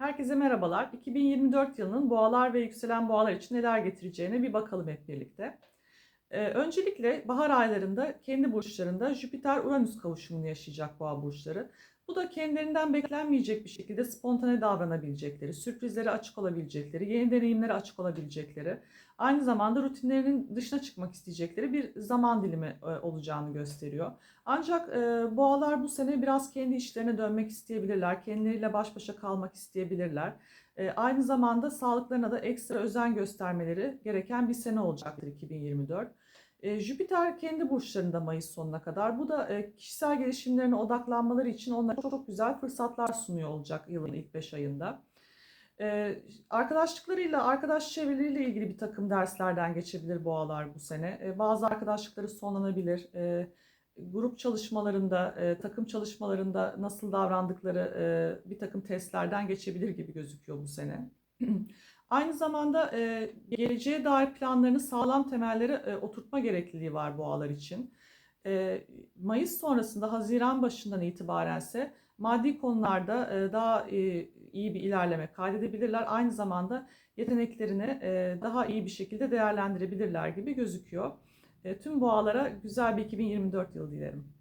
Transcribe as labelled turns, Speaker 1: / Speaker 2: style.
Speaker 1: Herkese merhabalar. 2024 yılının boğalar ve yükselen boğalar için neler getireceğine bir bakalım hep birlikte. Ee, öncelikle bahar aylarında kendi burçlarında Jüpiter-Uranüs kavuşumunu yaşayacak boğa burçları. Bu da kendilerinden beklenmeyecek bir şekilde spontane davranabilecekleri, sürprizlere açık olabilecekleri, yeni deneyimlere açık olabilecekleri, aynı zamanda rutinlerinin dışına çıkmak isteyecekleri bir zaman dilimi e, olacağını gösteriyor. Ancak e, boğalar bu sene biraz kendi işlerine dönmek isteyebilirler, kendileriyle baş başa kalmak isteyebilirler. E, aynı zamanda sağlıklarına da ekstra özen göstermeleri gereken bir sene olacaktır 2024. E, Jüpiter kendi burçlarında Mayıs sonuna kadar. Bu da e, kişisel gelişimlerine odaklanmaları için onlara çok, çok güzel fırsatlar sunuyor olacak yılın ilk 5 ayında. E, arkadaşlıklarıyla, arkadaş çevreleriyle ilgili bir takım derslerden geçebilir boğalar bu sene. E, bazı arkadaşlıkları sonlanabilir. E, grup çalışmalarında, e, takım çalışmalarında nasıl davrandıkları e, bir takım testlerden geçebilir gibi gözüküyor bu sene. Aynı zamanda e, geleceğe dair planlarını sağlam temellere e, oturtma gerekliliği var boğalar için. E, Mayıs sonrasında Haziran başından itibarense maddi konularda e, daha e, iyi bir ilerleme kaydedebilirler. Aynı zamanda yeteneklerini e, daha iyi bir şekilde değerlendirebilirler gibi gözüküyor. E, tüm boğalara güzel bir 2024 yılı dilerim.